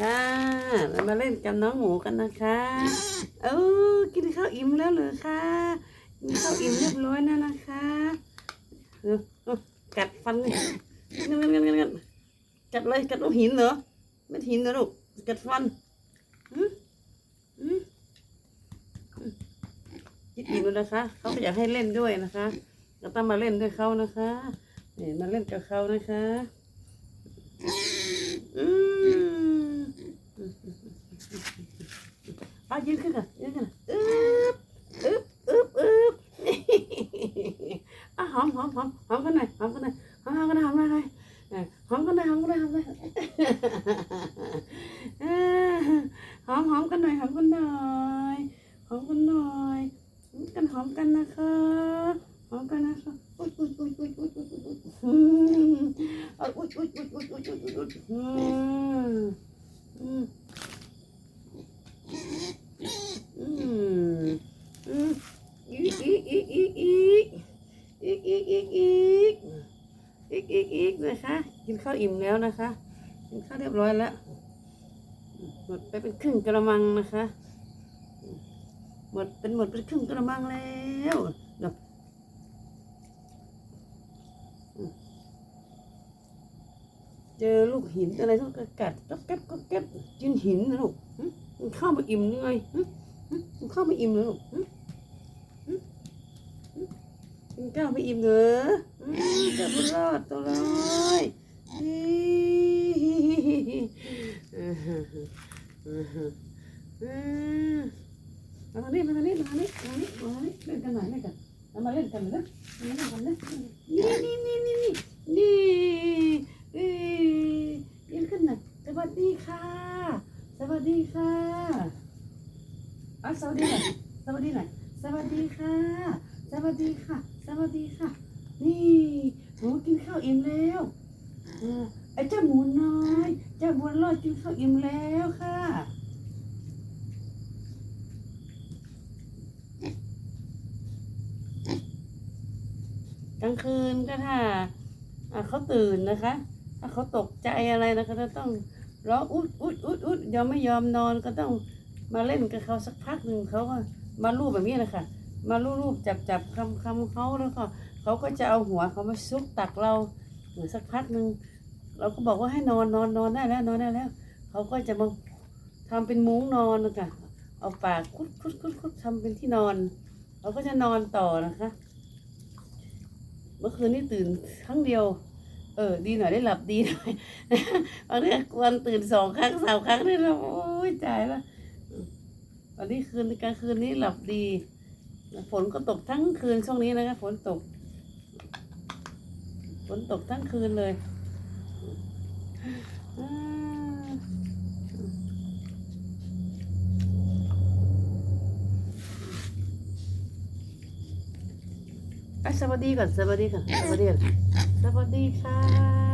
ค่ะเรามาเล่นกับน้องหมูกันนะคะ เออกินข้าวอิ่มแล้วหรือคะกินข้าวอิ่มเรียบร้อยแล้วนะคะกัดฟันนี่งันงันงันงันงันกัดเลยกัดลูกหินเหรอไม่หินเหรอลูกกัดฟันอืมอืมอืมกินอิ่มแล้วนะคะเขาก็อยากให้เล่นด้วยนะคะเราต้องมาเล่นด้วยเขานะคะนี่มาเล่นกับเขานะคะ อืม เอายืนขึ้นก่อนยืนขึ้นอึ๊บอึ๊บอึ๊บอึ๊บอะหอมหอมหอมหอมกันหน่อยหอมกันหน่อยหอมกันหน่อยหอมกันหน่อยหอมกันหน่อยหอมกันหน่อยหอมกันหน่อยหอมหอมกันหน่อยหอมกันหน่อยหอมกันหน่อยหอมกันหอมกันนะคะหอมกันนะคะอุ้ยอุ้ยอุ้ยอุ้ยอุ้ยอุ้ยอุ้ยอืมอุ๊ยอุ๊ยอุ๊ยอุ๊ยอุ๊ยอุ๊ยอุ๊ยอุ๊ย อืมอืมอืมอืมอีกอีกอีกอีกอีกอีกอีกอีกอีกอีกอีกอีกนะคะ กินข้าวอิ่มแล้วนะคะ กินข้าวเรียบร้อยแล้ว หมดไปเป็นครึ่งกระมังนะคะ หมดเป็นหมดเป็นครึ่งกระมังแล้วเดี๋ยวเจอลูกหินอะไรต้องกัดก็แก๊บก็แก๊บ หินนะลูกหึมันเข้ามาอิ่มยังไงหึหึมันเข้ามาอิ่มเลยลูกหึหึหึกินข้าวไม่อิ่มเหรอหึจะบุรอดตัวลอยฮิอือฮึอือฮึอือมาทางนี้มาทางนี้มาทางนี้มาทางนี้มาทางนี้เล่นกันหน่อยเล่นกันเรามาเล่นกันเลยนะมาเล่นกันนะนี่นี่นี่นี่นี่ เอ้ยยืนขึ้นหน่อยสวัสดีค่ะ สวัส ดีค่ะอะสวัสดีหน่อยสวัสดีหน่อยสวัสดีค่ะ สวัสดีค่ะ สวัสดีค่ะ นี่หมูกินข้าวอิ่มแล้วเออไอ้เจ้าหมูน้อยเจ้าบัวลอยกินข้าวอิ่มแล้วค่ะกลางคืนก็ถ้าอาเขาตื่นนะคะ ถ้าเขาตกใจอะไรนะคะจะต้อง ร้องอุดอุดอุดอุดยอมไม่ยอมนอนก็ต้องมาเล่นกับเขาสักพักหนึ่งเขาก็มาลูบแบบนี้นะคะมาลูบลูบจับจับคำคำเขาแล้วก็เขาก็จะเอาหัวเขามาซุกตักเราหมือสักพักหนึ่งเราก็บอกว่าให้นอนนอนนอนได้แล้วนอนได้แล้วเขาก็จะมาทำเป็นมุ้งนอนนะคะเอาปากคุดคุดคุดคุดทำเป็นที่นอนเขาก็จะนอนต่อนะคะ เมื่อคืนนี้ตื่นครั้งเดียว เออ ดีหน่อยได้หลับดีหน่อยบางทีกวนตื่นสองครั้งสามครั้งนี่เราโอ้ยจ่ายละวันนี้คืนกลางคืนนี้หลับดีฝนก็ตกทั้งคืนช่วงนี้นะคะฝนตกฝนตกทั้งคืนเลย สวัสดีก่อนสวัสดีก่อนสวัสดีก่อนสวัสดีค่ะ